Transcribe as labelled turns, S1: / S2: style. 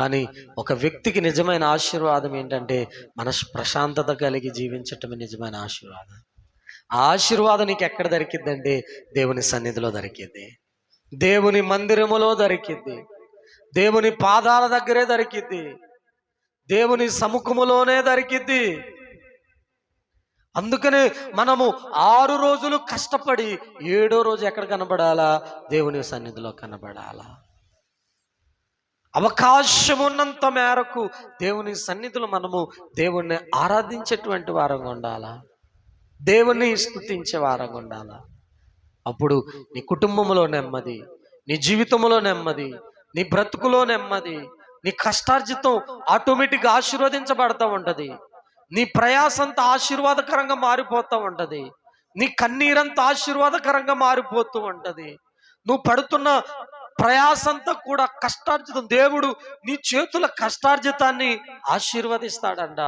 S1: కానీ ఒక వ్యక్తికి నిజమైన ఆశీర్వాదం ఏంటంటే మనసు ప్రశాంతత కలిగి జీవించటమే నిజమైన ఆశీర్వాదం. ఆ ఆశీర్వాదం నీకు ఎక్కడ దొరికిద్దంటే దేవుని సన్నిధిలో దొరికింది దేవుని మందిరములో దొరికింది దేవుని పాదాల దగ్గరే దొరికింది దేవుని సముఖములోనే దొరికింది అందుకనే మనము ఆరు రోజులు కష్టపడి ఏడో రోజు ఎక్కడ కనబడాలా? దేవుని సన్నిధిలో కనబడాలా? అవకాశం ఉన్నంత మేరకు దేవుని సన్నిధులు మనము దేవుణ్ణి ఆరాధించేటువంటి వారంగా ఉండాలా? దేవుణ్ణి స్థుతించే వారంగా ఉండాలా? అప్పుడు నీ కుటుంబంలో నెమ్మది నీ జీవితంలో నెమ్మది నీ బ్రతుకులో నెమ్మది నీ కష్టార్జితం ఆటోమేటిక్గా ఆశీర్వదించబడతా ఉంటుంది. నీ ప్రయాసంతా ఆశీర్వాదకరంగా మారిపోతూ ఉంటది. నీ కన్నీరంతా ఆశీర్వాదకరంగా మారిపోతూ ఉంటుంది. నువ్వు పడుతున్న ప్రయాసంతా కూడా కష్టార్జితం. దేవుడు నీ చేతుల కష్టార్జితాన్ని ఆశీర్వదిస్తాడంట.